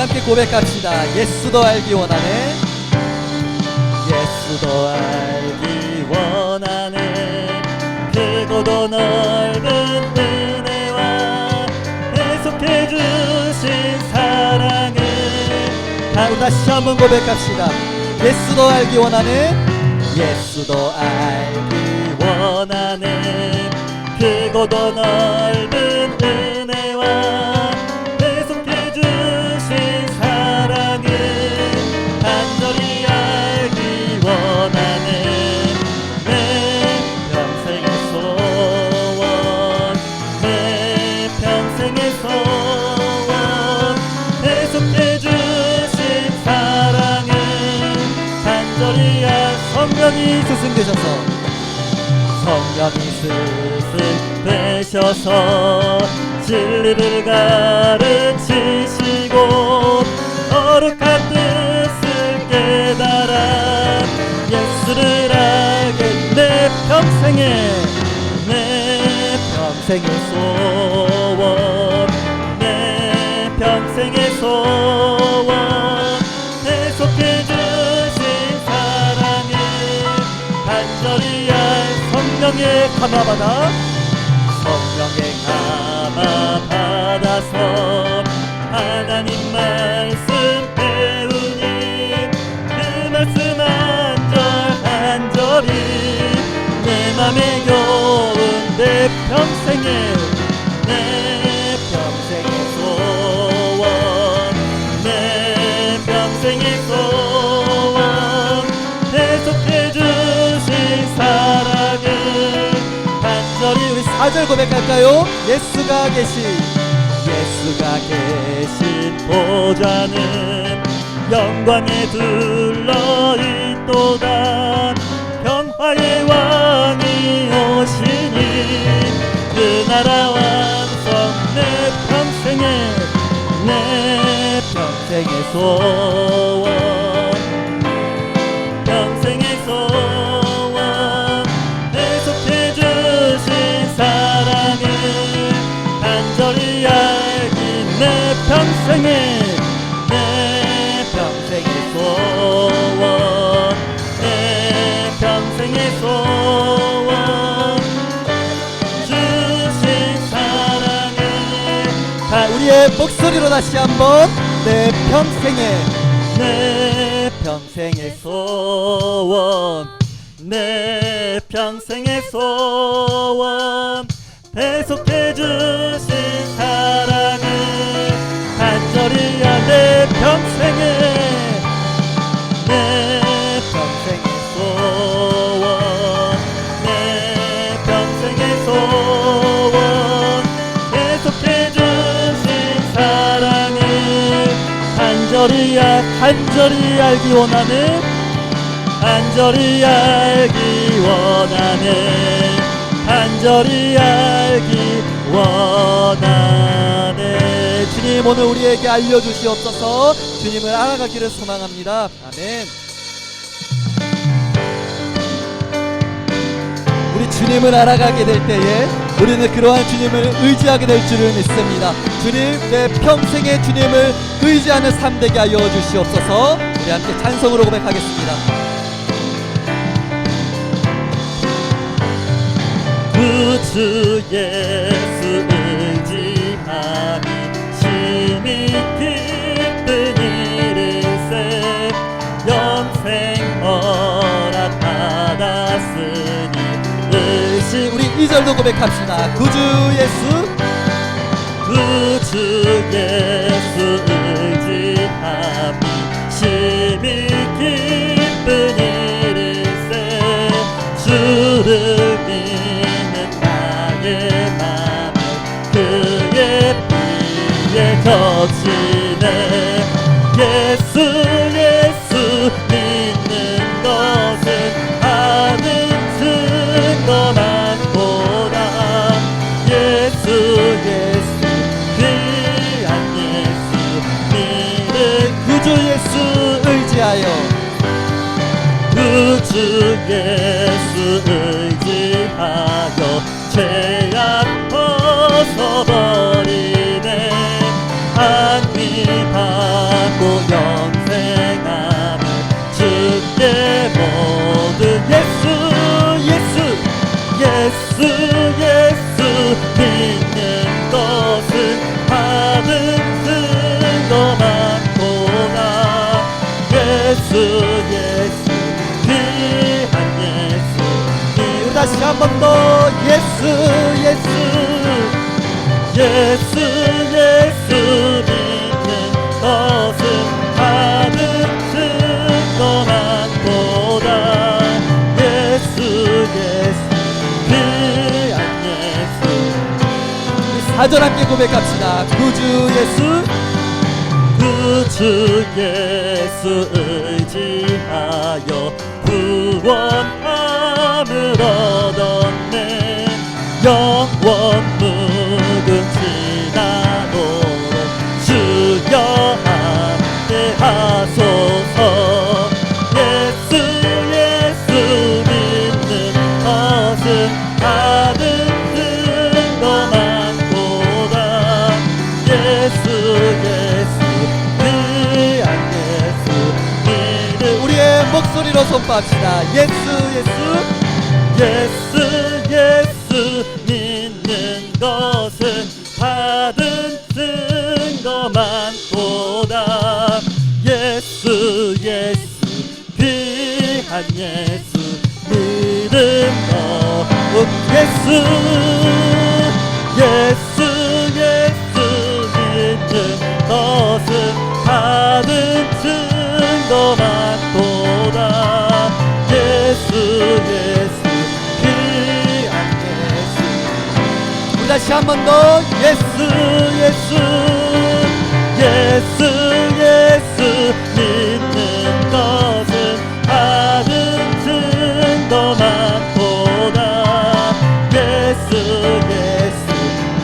함께 고백합시다. 예수도 알기 원하네. 예수도 알기 원하네. 크고도 넓은 은혜와 계속해 주신 사랑을 다 다시 한번 고백합시다. 예수도 알기 원하네. 예수도 알기 원하네. 크고도 넓은 알 성령이 스승되셔서 성령이 스승 되셔서 진리를 가르치시고 거룩한 뜻을 깨달아 예수를 알게 내 평생에 내 평생의 소원 성령의 감화받아 성령의 감화 받아서 하나님 말씀 배우니 그 말씀 한절 한절이 내 맘에 겨운 내 평생의 4절 고백할까요? 예수가 계신 예수가 계신 보좌는 영광에 둘러있도다 평화의 왕이 오시니 그 나라 완성 내 평생에 내 평생에 소 다 우리의 목소리로 다시 한번 내 평생의 내 평생의 소원 내 평생의 소원. 계속해 주신 사랑을 간절히 내 평생의 내 간절히 알 간절히 알기 원하는 간절히 알기 원하네. 간절히 알기 원하네. 주님 오늘 우리에게 알려주시옵소서. 주님을 알아가기를 소망합니다. 아멘. 우리 주님을 알아가게 될 때에 우리는 그러한 주님을 의지하게 될 줄을 믿습니다. 주님, 내 평생의 주님을 의지하는 삶 되게 하여 주시옵소서. 우리 함께 찬송으로 고백하겠습니다. 구주 예수 의지함이 심히 기쁜 일일세 영생 허락 받았으니 의시 우리 이절도 고백합시다 구주 예수 구 주 예수 의지함이 심히 기쁜 일일세 주를 믿는 나의 맘을 그의 피에 거치 잃어버리네. 한미 받고 영생함을 주께 모든 예수 예수 예수 예수 믿는 것은 받은 증거 많구나 예수 예수 귀한 예수. 우리 다시 한 번 더 예수 예수. 만보다 예수 예수 귀한 예수 사절 함께 고백합시다. 구주 예수. 구주 예수 의지하여 구원 목소리로 선포합시다. 예수 예수. 예수 예수. 믿는 것은 받은 증거만 보다. 예수 예수. 귀한 예수. 믿음 것 예수. 예수 예수. 믿는 것은 다시 한 번 더. 예수 예수 예수 예수. 믿는 것은 받은 증거만보다. 예수 예수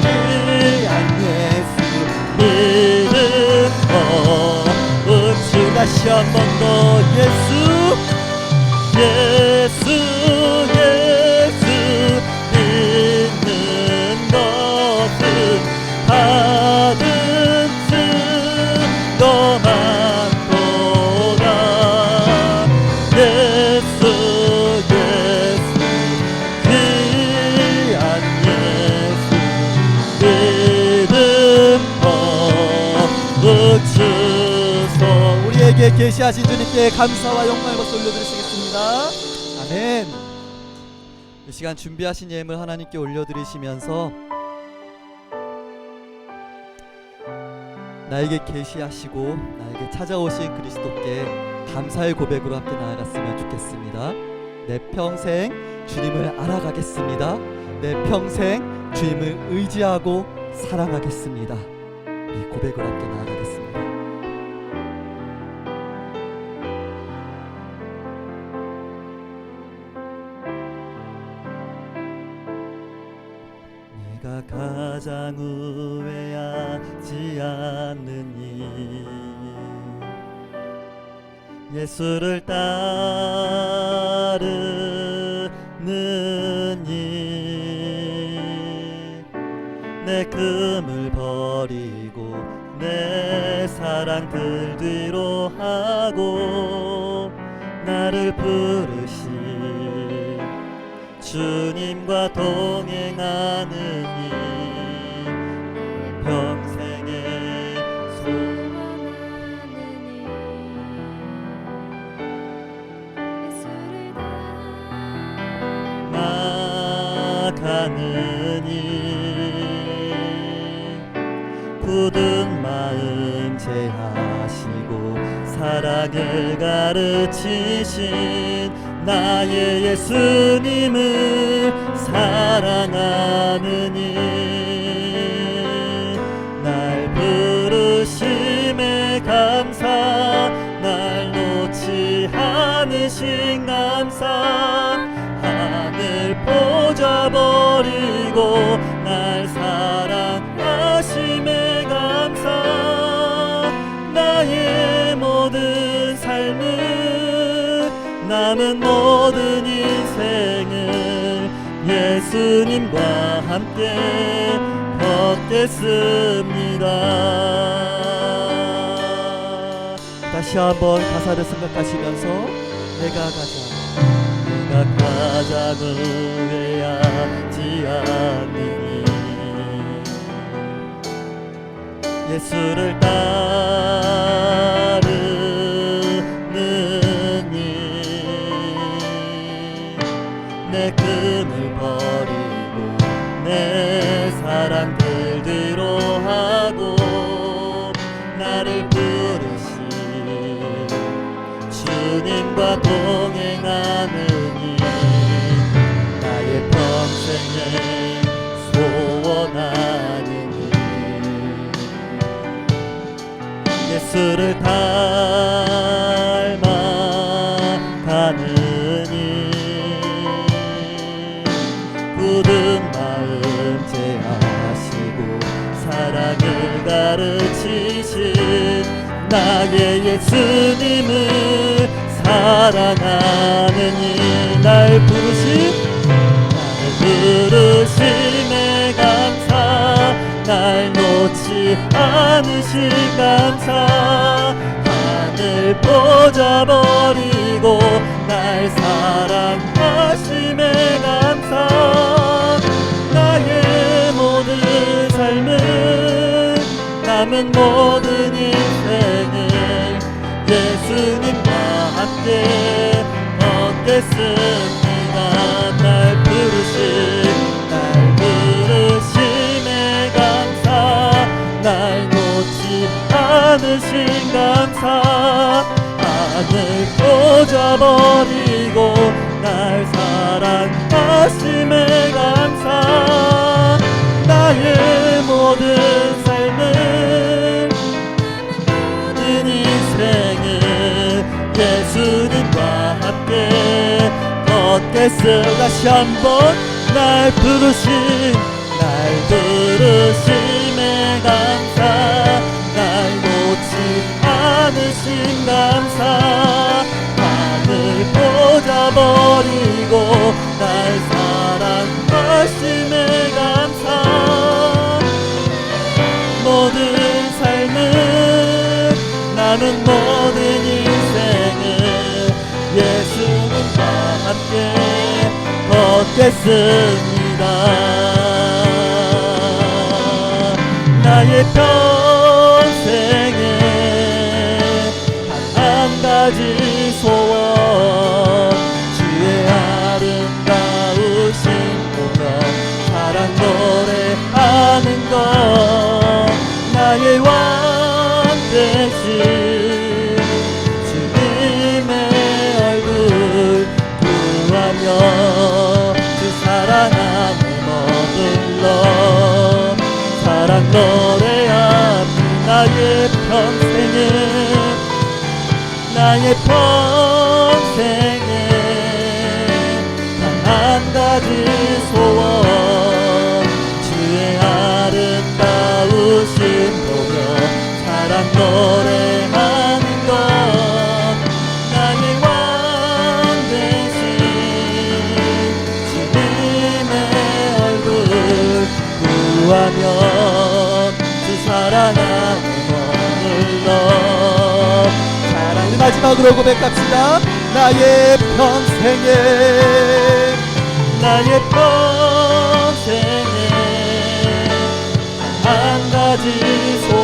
귀한 예수. 믿음 것 우주 다시 한 번 더. 예수 예수 우리에게 계시하신 주님께 감사와 영광의 박수 올려드리시겠습니다 아멘 이 시간 준비하신 예물 하나님께 올려드리시면서 나에게 계시하시고 나에게 찾아오신 그리스도께 감사의 고백으로 함께 나아갔으면 좋겠습니다. 내 평생 주님을 알아가겠습니다. 내 평생 주님을 의지하고 사랑하겠습니다. 이 고백으로 함께 나아가겠습니다. 예수를 따르느니 내 금을 버리고 내 사랑 들 뒤로 하고 나를 부르신 주님과 동행하느 나가느니 굳은 마음 제하시고 사랑을 가르치신 나의 예수님을 사랑하느니 날 부르심에 감사 날 놓지 않으신 감사 버리고 날 사랑하심에 감사. 나의 모든 삶을 남은 모든 인생을 예수님과 함께 걷겠습니다. 다시 한번 가사를 생각하시면서 내가 가자 가장 후회하지 않으니. 예수를 따르 가르치신 나의 예수님을 사랑하느니 날 부르신 나를 부르심에 감사 날 놓지 않으신 감사. 하늘 보자 버리고 날 사랑 남은 모든 인생을 예수님과 함께 얻겠습니다. 날 부르신 날 부르심에 감사. 날 놓지 않으신 감사. 하늘 꽂아버리고 날 사랑하심에 감사. 나의 모든 걷겠음 다시 한번 날 부르신 날 부르심 걷겠습니다. 나의 평 사랑 노래하는 나의 평생을 나의 평생에 단 한 가지 소원. 주의 아름다우신 보며 사랑 노래하는 것. 나의 왕 대신 주님의 얼굴 구하며 마지막으로 고백합시다. 나의 평생에 나의 평생에 한 가지 소원